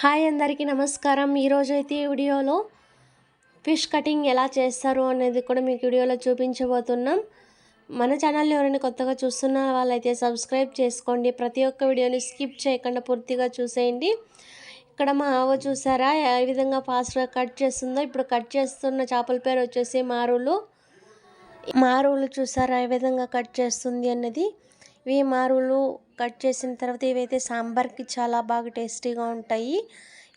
Hi అందరికీ నమస్కారం. ఈరోజు అయితే ఈ వీడియోలో ఫిష్ కటింగ్ ఎలా చేస్తారు అనేది కూడా మీకు వీడియోలో చూపించబోతున్నాం. మన ఛానల్ ఎవరైనా కొత్తగా చూస్తున్న వాళ్ళైతే సబ్స్క్రైబ్ చేసుకోండి. ప్రతి ఒక్క వీడియోని స్కిప్ చేయకుండా పూర్తిగా చూసేయండి. ఇక్కడ మా ఆవ చూసారా? ఏ విధంగా ఫాస్ట్గా కట్ చేస్తుందో. ఇప్పుడు కట్ చేస్తున్న చేపల పేరు వచ్చేసి మారులు. మారులు చూసారా? ఏ విధంగా కట్ చేస్తుంది అన్నది. ఇవి మారులు కట్ చేసిన తర్వాత ఇవైతే సాంబార్కి చాలా బాగా టేస్టీగా ఉంటాయి.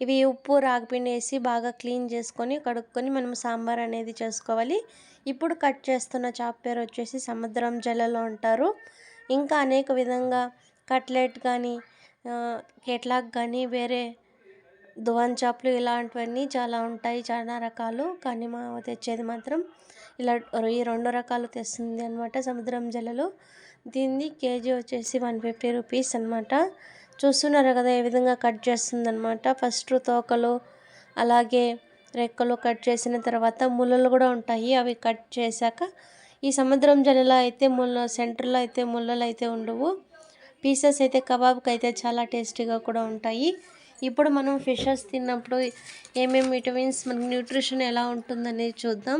ఇవి ఉప్పు రాగిపిండి వేసి బాగా క్లీన్ చేసుకొని కడుక్కొని మనం సాంబార్ అనేది చేసుకోవాలి. ఇప్పుడు కట్ చేస్తున్న చాప్ పేరు వచ్చేసి సముద్రం జలలో ఉంటారు ఇంకా అనేక విధంగా కట్లెట్ కానీ కేట్లాక్ కానీ వేరే దువాన్ చాప్లు ఇలాంటివన్నీ చాలా ఉంటాయి చాలా రకాలు. కానీ మా తెచ్చేది మాత్రం ఇలా ఈ రెండు రకాలు తెస్తుంది అనమాట సముద్రం జలలో. దీన్ని కేజీ వచ్చేసి వన్ ఫిఫ్టీ రూపీస్ అనమాట చూస్తున్నారు కదా ఏ విధంగా కట్ చేస్తుందనమాట ఫస్ట్ తోకలు అలాగే రెక్కలు కట్ చేసిన తర్వాత ముళ్ళలు కూడా ఉంటాయి. అవి కట్ చేశాక ఈ సముద్రం జలలో అయితే ముళ్ళ సెంటర్లో అయితే ముళ్ళలు అయితే ఉండవు. పీసెస్ అయితే కబాబ్కి అయితే చాలా టేస్టీగా కూడా ఉంటాయి. ఇప్పుడు మనం ఫిషెస్ తిన్నప్పుడు ఏమేమి విటమిన్స్ మనకి న్యూట్రిషన్ ఎలా ఉంటుందనేది చూద్దాం.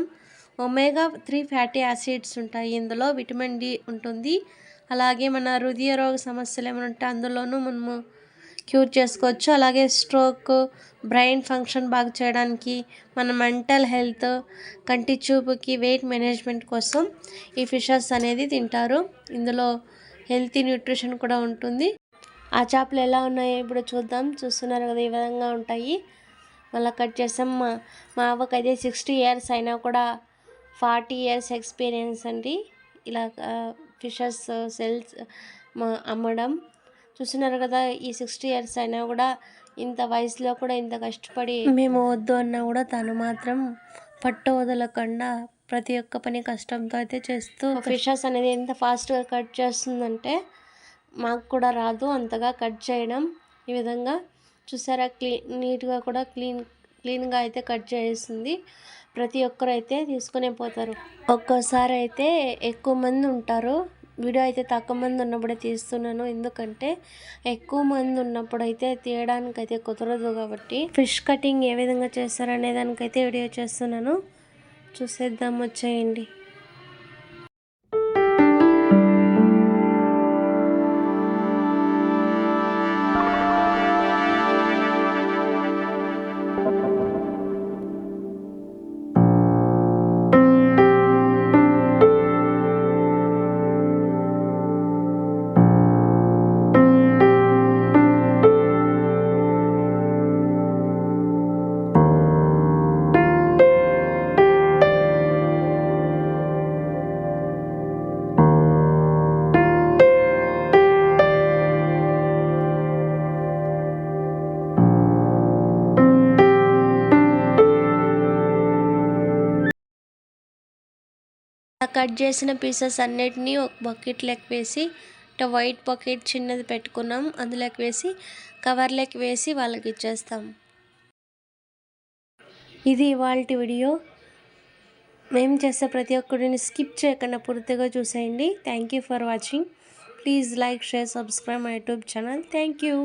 ఒమేగా త్రీ ఫ్యాటీ యాసిడ్స్ ఉంటాయి. ఇందులో విటమిన్ డి ఉంటుంది. అలాగే మన హృదయ రోగ సమస్యలు ఏమైనా ఉంటే అందులోనూ మనము క్యూర్ చేసుకోవచ్చు. అలాగే స్ట్రోక్ బ్రెయిన్ ఫంక్షన్ బాగా చేయడానికి మన మెంటల్ హెల్త్ కంటి చూపుకి వెయిట్ మేనేజ్మెంట్ కోసం ఈ ఫిషెస్ అనేది తింటారు. ఇందులో హెల్తీ న్యూట్రిషన్ కూడా ఉంటుంది. ఆ చేపలు ఎలా ఉన్నాయో ఇప్పుడు చూద్దాం. చూస్తున్నారు కదా ఈ విధంగా ఉంటాయి. మళ్ళీ కట్ చేసాం. మా మా అవ్వకైతే సిక్స్టీ ఇయర్స్ అయినా కూడా ఫార్టీ ఇయర్స్ ఎక్స్పీరియన్స్ అండి. ఇలా ఫిషెస్ సెల్స్ అమ్మడం. చూస్తున్నారు కదా ఈ సిక్స్టీ ఇయర్స్ అయినా కూడా ఇంత వయసులో కూడా ఇంత కష్టపడి మేము వద్దు అన్నా కూడా తను మాత్రం పట్టు వదలకుండా ప్రతి ఒక్క పని కష్టంతో అయితే చేస్తూ ఫిషెస్ అనేది ఎంత ఫాస్ట్గా కట్ చేస్తుందంటే మాకు కూడా రాదు అంతగా కట్ చేయడం. ఈ విధంగా చూసారా క్లీన్ నీట్గా కూడా క్లీన్ క్లీన్గా అయితే కట్ చేస్తుంది ప్రతి ఒక్కరు అయితే తీసుకునే పోతారు. ఒక్కోసారి అయితే ఎక్కువ మంది ఉంటారు. వీడియో అయితే తక్కువ మంది ఉన్నప్పుడే తీస్తున్నాను. ఎందుకంటే ఎక్కువ మంది ఉన్నప్పుడు అయితే తీయడానికి అయితే కుదరదు కాబట్టి. ఫిష్ కటింగ్ ఏ విధంగా చేస్తారనే దానికైతే వీడియో చేస్తున్నాను. చూసేద్దాం వచ్చేయండి. కట్ చేసిన పీసెస్ అన్నిటినీ ఒక బకెట్లోకి వేసి ఇట్లా వైట్ బకెట్ చిన్నది పెట్టుకున్నాం. అందులోకి వేసి కవర్లోకి వేసి వాళ్ళకి ఇచ్చేస్తాం. ఇది ఇవాళ వీడియో. మేము చేసే ప్రతి ఒక్కరిని స్కిప్ చేయకుండా పూర్తిగా చూసేయండి. Thank you for watching please like share subscribe my YouTube channel thank you